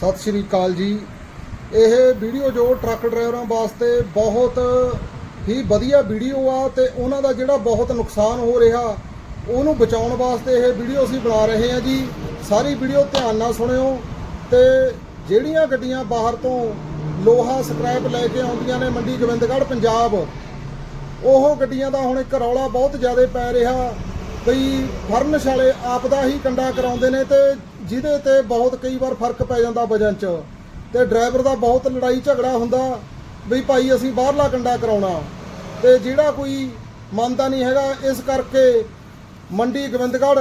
ਸਤਿ ਸ਼੍ਰੀ ਅਕਾਲ ਜੀ। ਇਹ ਵੀਡੀਓ ਜੋ ਟਰੱਕ ਡਰਾਈਵਰਾਂ ਵਾਸਤੇ ਬਹੁਤ ਹੀ ਵਧੀਆ ਵੀਡੀਓ ਆ ਤੇ ਉਹਨਾਂ ਦਾ ਜਿਹੜਾ ਬਹੁਤ ਨੁਕਸਾਨ ਹੋ ਰਿਹਾ, ਉਹਨੂੰ ਬਚਾਉਣ ਵਾਸਤੇ ਇਹ ਵੀਡੀਓ ਅਸੀਂ ਬਣਾ ਰਹੇ ਹਾਂ ਜੀ। ਸਾਰੀ ਵੀਡੀਓ ਧਿਆਨ ਨਾਲ ਸੁਣਿਓ ਤੇ ਜਿਹੜੀਆਂ ਗੱਡੀਆਂ ਬਾਹਰ ਤੋਂ ਲੋਹਾ ਸਕ੍ਰੈਪ ਲੈ ਕੇ ਆਉਂਦੀਆਂ ਨੇ ਮੰਡੀ ਗੋਬਿੰਦਗੜ੍ਹ, ਪੰਜਾਬ, ਉਹ ਗੱਡੀਆਂ ਦਾ ਹੁਣ ਇੱਕ ਰੌਲਾ ਬਹੁਤ ਜ਼ਿਆਦਾ ਪੈ ਰਿਹਾ। ਕਈ ਫਰਨਸ਼ ਵਾਲੇ ਆਪ ਦਾ ਹੀ ਕੰਡਾ ਕਰਾਉਂਦੇ ਨੇ ਤੇ ਜਿਹਦੇ ਤੇ ਬਹੁਤ ਕਈ ਵਾਰ ਫ਼ਰਕ ਪੈ ਜਾਂਦਾ ਵਜਨ 'ਚ ਤੇ ਡਰਾਈਵਰ ਦਾ ਬਹੁਤ ਲੜਾਈ ਝਗੜਾ ਹੁੰਦਾ ਵੀ ਭਾਈ ਅਸੀਂ ਬਾਹਰਲਾ ਕੰਡਾ ਕਰਾਉਣਾ ਤੇ ਜਿਹੜਾ ਕੋਈ ਮੰਨਦਾ ਨਹੀਂ ਹੈਗਾ, ਇਸ ਕਰਕੇ Mandi Gobindgarh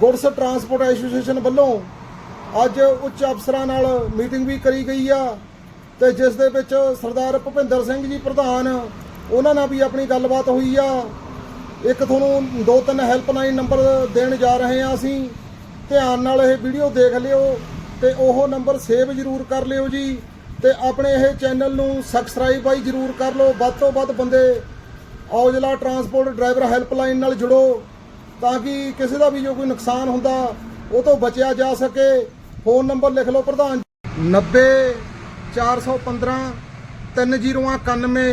goods transport association ਵੱਲੋਂ ਅੱਜ ਉੱਚ ਅਫਸਰਾਂ ਨਾਲ ਮੀਟਿੰਗ ਵੀ ਕਰੀ ਗਈ ਆ ਤੇ ਜਿਸ ਦੇ ਵਿੱਚ ਸਰਦਾਰ ਭੁਪਿੰਦਰ ਸਿੰਘ ਜੀ ਪ੍ਰਧਾਨ, ਉਹਨਾਂ ਨਾਲ ਵੀ ਆਪਣੀ ਗੱਲਬਾਤ ਹੋਈ ਆ। ਇੱਕ ਤੁਹਾਨੂੰ ਦੋ ਤਿੰਨ ਹੈਲਪਲਾਈਨ ਨੰਬਰ ਦੇਣ ਜਾ ਰਹੇ ਆ ਅਸੀਂ। ਧਿਆਨ ਨਾਲ ਇਹ ਵੀਡੀਓ ਦੇਖ ਲਿਓ ਤੇ ਉਹ ਨੰਬਰ ਸੇਵ ਜ਼ਰੂਰ ਕਰ ਲਿਓ ਜੀ ਤੇ ਆਪਣੇ ਇਹ ਚੈਨਲ ਨੂੰ ਸਬਸਕ੍ਰਾਈਬ ਬਾਈ ਜ਼ਰੂਰ ਕਰ ਲਓ। ਵੱਧ ਤੋਂ ਵੱਧ ਬੰਦੇ ਔਜਲਾ ਟਰਾਂਸਪੋਰਟ ਡਰਾਈਵਰ ਹੈਲਪਲਾਈਨ ਨਾਲ ਜੁੜੋ ਤਾਂ ਕਿ ਕਿਸੇ ਦਾ ਵੀ ਜੋ ਕੋਈ ਨੁਕਸਾਨ ਹੁੰਦਾ, ਉਹ ਤੋਂ ਬਚਿਆ ਜਾ ਸਕੇ। ਫੋਨ ਨੰਬਰ ਲਿਖ ਲਓ ਪ੍ਰਧਾਨ 90 415 3091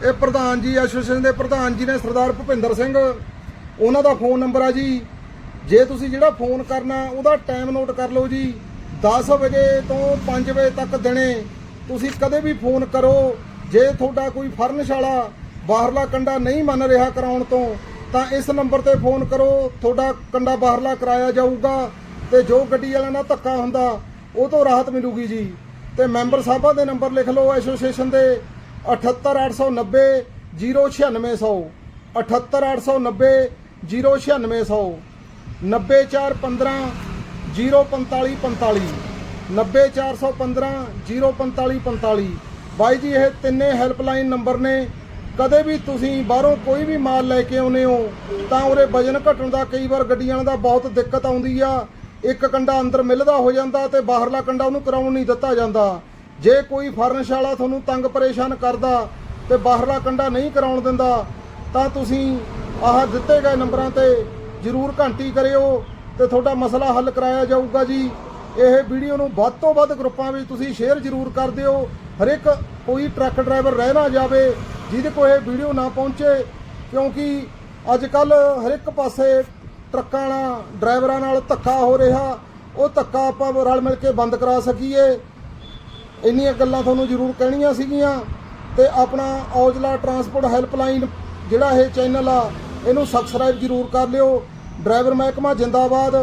ਇਹ ਪ੍ਰਧਾਨ ਜੀ, ਐਸੋਸੀਏਸ਼ਨ ਦੇ ਪ੍ਰਧਾਨ ਜੀ ਨੇ ਸਰਦਾਰ ਭੁਪਿੰਦਰ ਸਿੰਘ। ਉਹਨਾਂ ਦਾ ਫੋਨ ਨੰਬਰ ਆ ਜੀ ਜੇ ਤੁਸੀਂ ਜਿਹੜਾ ਫੋਨ ਕਰਨਾ, ਉਹਦਾ ਟਾਈਮ ਨੋਟ ਕਰ ਲਓ ਜੀ। 10 ਵਜੇ ਤੋਂ 5 ਵਜੇ ਤੱਕ ਦਿਨੇ ਤੁਸੀਂ ਕਦੇ ਵੀ ਫੋਨ ਕਰੋ। ਜੇ ਤੁਹਾਡਾ ਕੋਈ ਫਰਨਿਸ਼ ਵਾਲਾ ਬਾਹਰਲਾ ਕੰਡਾ ਨਹੀਂ ਮੰਨ ਰਿਹਾ ਕਰਾਉਣ ਤੋਂ, ਤਾਂ ਇਸ ਨੰਬਰ ਤੇ ਫੋਨ ਕਰੋ। ਤੁਹਾਡਾ ਕੰਡਾ ਬਾਹਰਲਾ ਕਰਾਇਆ ਜਾਊਗਾ ਤੇ ਜੋ ਗੱਡੀ ਵਾਲਿਆਂ ਨਾਲ ਧੱਕਾ ਹੁੰਦਾ, ਉਹ ਤੋਂ ਰਾਹਤ ਮਿਲੂਗੀ ਜੀ। ਤੇ ਮੈਂਬਰ ਸਾਹਿਬਾਂ ਦੇ ਨੰਬਰ ਲਿਖ ਲਓ ਐਸੋਸੀਏਸ਼ਨ ਦੇ। 78890 09600 78890 09600 90415 04545 90415 04545 ਬਾਈ ਜੀ, ਇਹ ਤਿੰਨੇ ਹੈਲਪਲਾਈਨ ਨੰਬਰ ਨੇ। ਕਦੇ ਵੀ ਤੁਸੀਂ ਬਾਹਰੋਂ ਕੋਈ ਵੀ ਮਾਲ ਲੈ ਕੇ ਆਉਨੇ ਹੋ, ਤਾਂ ਉਰੇ ਵਜਨ ਘਟਣ ਦਾ ਕਈ ਵਾਰ ਗੱਡੀਆਂ ਦਾ ਬਹੁਤ ਦਿੱਕਤ ਆਉਂਦੀ ਆ। ਇੱਕ ਕੰਡਾ ਅੰਦਰ ਮਿਲਦਾ ਹੋ ਜਾਂਦਾ ਤੇ ਬਾਹਰਲਾ ਕੰਡਾ ਉਹਨੂੰ ਕਰਾਉਣ ਨਹੀਂ ਦਿੱਤਾ ਜਾਂਦਾ। ਜੇ ਕੋਈ ਫਰਨਿਸ਼ ਵਾਲਾ ਤੁਹਾਨੂੰ ਤੰਗ ਪਰੇਸ਼ਾਨ ਕਰਦਾ ਤੇ ਬਾਹਰਲਾ ਕੰਡਾ ਨਹੀਂ ਕਰਾਉਣ ਦਿੰਦਾ, ਤਾਂ ਤੁਸੀਂ ਆਹ ਦਿੱਤੇ ਗਏ ਨੰਬਰਾਂ ਤੇ ਜ਼ਰੂਰ ਘੰਟੀ ਕਰਿਓ ਤੇ ਤੁਹਾਡਾ ਮਸਲਾ ਹੱਲ ਕਰਾਇਆ ਜਾਊਗਾ ਜੀ। ਇਹ ਵੀਡੀਓ ਨੂੰ ਵੱਧ ਤੋਂ ਵੱਧ ਗਰੁੱਪਾਂ ਵਿੱਚ ਤੁਸੀਂ ਸ਼ੇਅਰ ਜ਼ਰੂਰ ਕਰ ਦਿਓ। ਹਰ ਇੱਕ ਕੋਈ ਟਰੱਕ ਡਰਾਈਵਰ ਰਹਿ ਨਾ ਜਾਵੇ, ਜਿਹਦੇ ਕੋਲ ਇਹ ਵੀਡੀਓ ਨਾ ਪਹੁੰਚੇ, ਕਿਉਂਕਿ ਅੱਜ ਕੱਲ ਹਰ ਇੱਕ ਪਾਸੇ ਟਰੱਕਾਂ ਨਾਲ ਡਰਾਈਵਰਾਂ ਨਾਲ ਧੱਕਾ ਹੋ ਰਿਹਾ। ਉਹ ਧੱਕਾ ਆਪਾਂ ਰਲ ਮਿਲ ਕੇ ਬੰਦ ਕਰਾ ਸਕੀਏ। ਇੰਨੀਆਂ ਗੱਲਾਂ ਤੁਹਾਨੂੰ ਜ਼ਰੂਰ ਕਹਿਣੀਆਂ ਸੀਗੀਆਂ। ਤੇ ਆਪਣਾ ਔਜਲਾ ਟਰਾਂਸਪੋਰਟ ਹੈਲਪਲਾਈਨ, ਜਿਹੜਾ ਇਹ ਚੈਨਲ ਆ ਇਹਨੂੰ ਸਬਸਕ੍ਰਾਈਬ ਜ਼ਰੂਰ ਕਰ ਲਿਓ। ਡਰਾਈਵਰ ਮਹਿਕਮਾ ਜਿੰਦਾਬਾਦ।